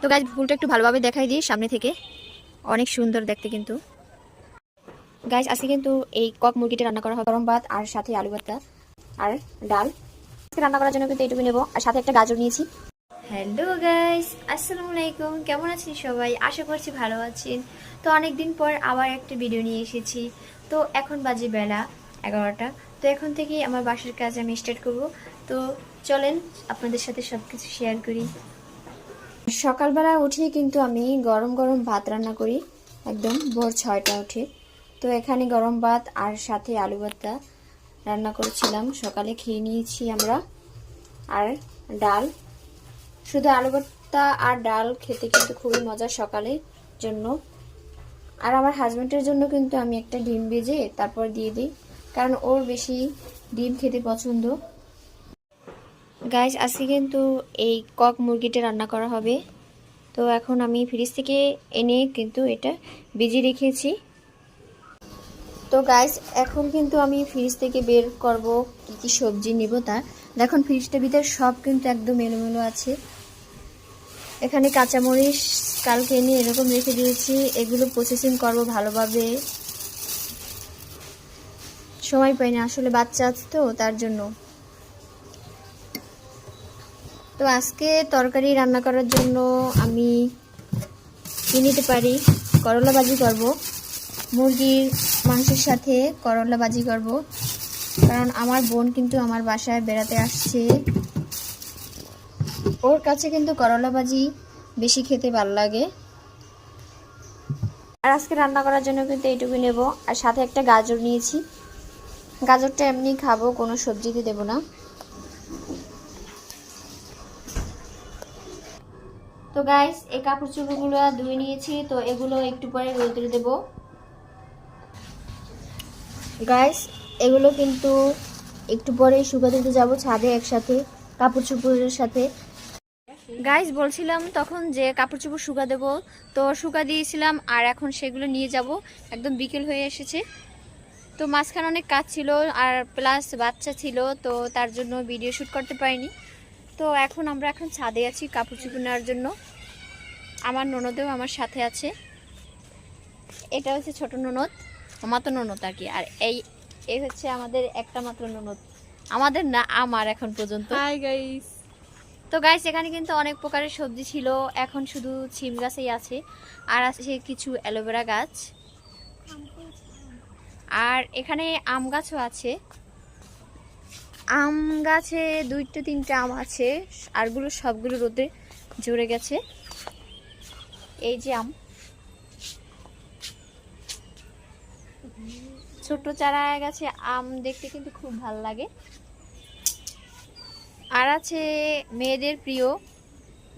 তো গাছ ফুলটা একটু ভালোভাবে দেখাই দিই সামনে থেকে। অনেক সুন্দর দেখতে কিন্তু। গাছ আজকে কিন্তু এই কক মুরগিটা রান্না করা হবে। গরম ভাত আর সাথে আলু ভর্তা আর ডাল। রান্না করার জন্য কিন্তু এইটুকু নেব। আর সাথে একটা গাজর নিয়েছি। হ্যালো গাইস আসসালামু আলাইকুম। কেমন আছেন সবাই? আশা করছি ভালো আছেন। তো অনেক দিন পর আবার একটা ভিডিও নিয়ে এসেছি। তো এখন বাজে বেলা এগারোটা। তো এখন থেকে আমার বাসার কাজ আমি স্টার্ট করব। তো চলেন আপনাদের সাথে সব কিছু শেয়ার করি। সকালবেলা উঠে কিন্তু আমি গরম গরম ভাত রান্না করি, একদম ভোর ছয়টা উঠে। তো এখানে গরম ভাত আর সাথে আলু ভর্তা রান্না করেছিলাম। সকালে খেয়ে নিয়েছি আমরা। আর ডাল, শুধু আলু ভর্তা আর ডাল খেতে কিন্তু খুবই মজা সকালের জন্য। আর আমার হাজব্যান্ডের জন্য কিন্তু আমি একটা ডিম ভেজে তারপর দিয়ে দিই, কারণ ওর বেশি ডিম খেতে পছন্দ। গাইজ আজকে কিন্তু এই কক মুরগিটা রান্না করা হবে। তো এখন আমি ফ্রিজ থেকে এনে কিন্তু এটা ভিজিয়ে রেখেছি। তো গাইজ এখন কিন্তু আমি ফ্রিজ থেকে বের করব কি কি সবজি নিব তা। দেখুন ফ্রিজটার ভিতরে সব কিন্তু একদম এলোমেলো আছে। এখানে কাঁচামরিচ কালকে এনে এরকম রেখে দিয়েছি। এগুলো প্রসেসিং করব ভালোভাবে। সময় পাই না, আসলে বাচ্চা আছে তো, তার জন্য। তো আজকে তরকারি রান্না করার জন্য আমি নিতে পারি? করলা ভাজি করব। মুরগির মাংসের সাথে করলা ভাজি করব। কারণ আমার বোন কিন্তু আমার বাসায় বেড়াতে আসছে। ওর কাছে কিন্তু করলা ভাজি বেশি খেতে ভালো লাগে। আর আজকে রান্না করার জন্য কিন্তু এইটুকু নেব। আর সাথে একটা গাজর নিয়েছি। গাজরটা এমনি খাব, কোনো সবজিতে দেবো না। তো গাইস এই কাপড় চোপড়গুলো ধুয়ে নিয়েছি, তো এগুলো একটু পরে রোদে দেব। গাইস এগুলো কিন্তু একটু পরে শুকাতে দিতে যাব ছাদে একসাথে কাপড় চোপড়ের সাথে। গাইস বলছিলাম তখন যে কাপড় চোপড় শুকা দেবো, তো শুকা দিয়েছিলাম আর এখন সেগুলো নিয়ে যাব, একদম বিকেল হয়ে এসেছে। তো মাঝখানে অনেক কাজ ছিল আর প্লাস বাচ্চা ছিল, তো তার জন্য ভিডিও শ্যুট করতে পারিনি। তো এখন আমরা এখন ছাদে আছি কাপড় চুপড় নেওয়ার জন্য। আমার ননদেও আমার সাথে আছে। এটা হচ্ছে ছোট ননদ আমার তো ননদ আর কি। আর এই এই হচ্ছে আমাদের একটা মাত্র ননদ। আমাদের না আমার এখন পর্যন্ত। হাই গাইস তো গাইস এখানে কিন্তু অনেক প্রকারের সবজি ছিল। এখন শুধু ছিম গাছেই আছে। আর আছে কিছু অ্যালোভেরা গাছ। আর এখানে আম গাছও আছে। আম গাছে দুইটা, তিনটা আম আছে, আরগুলো সবগুলো রোদে জুড়ে গেছে। এই যে আম। ছোট চারা গাছে আম দেখতে কিন্তু খুব ভালো লাগে। আর আছে মেয়েদের প্রিয়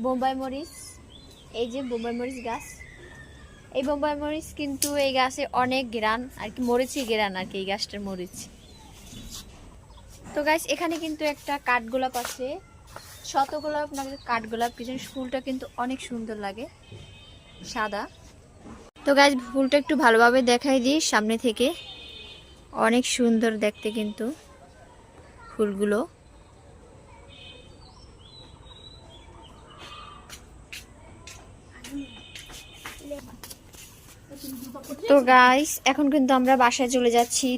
বোম্বাই মরিচ। এই যে বোম্বাই মরিচ গাছ। এই বোম্বাই মরিচ কিন্তু এই গাছে অনেক গ্রান, আর কি মরিচই গ্রান আর কি এই গাছটার মরিচ। তো গাছ এখানে কিন্তু একটা কাঠগোলাপ আছে। শতগোলাপ না কাঠগোলাপ কিছু ফুলটা কিন্তু অনেক সুন্দর লাগে, সাদা। তো গাছ ফুলটা একটু ভালোভাবে দেখাই দিই সামনে থেকে। অনেক সুন্দর দেখতে কিন্তু ফুলগুলো। তো গাইস এখন কিন্তু আমরা বাসায় চলে যাচ্ছি।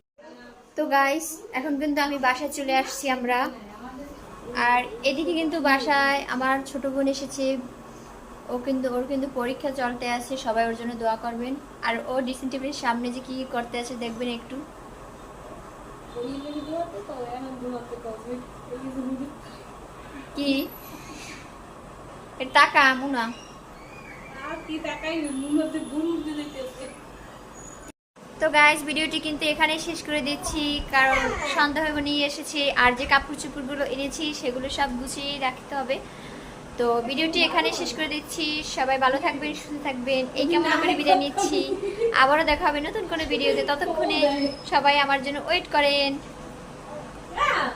তো গাইস এখন কিন্তু আমি বাসায় চলে আসছি আমরা। আর এদিকে কিন্তু বাসায় আমার ছোট বোন এসেছে। ও কিন্তু, ওর কিন্তু পরীক্ষা চলতে আছে, সবাই ওর জন্য দোয়া করবেন। আর ও ডিসেন্ট টিভির সামনে যে কি কি করতে আছে দেখবেন একটু। কি? টাকা মুনা। তো গাইজ ভিডিওটি কিন্তু এখানে শেষ করে দিচ্ছি। কারণ সন্ধ্যা হয়ে নিয়ে এসেছি, আর যে কাপড় চুপড়গুলো এনেছি, সেগুলো সব গুছিয়ে রাখতে হবে। তো ভিডিওটি এখানে শেষ করে দিচ্ছি। সবাই ভালো থাকবেন, সুস্থ থাকবেন। এই কেমন করে বিদায় নিচ্ছি? আবারও দেখা হবে নতুন কোনো ভিডিওতে। ততক্ষণে সবাই আমার জন্য ওয়েট করেন।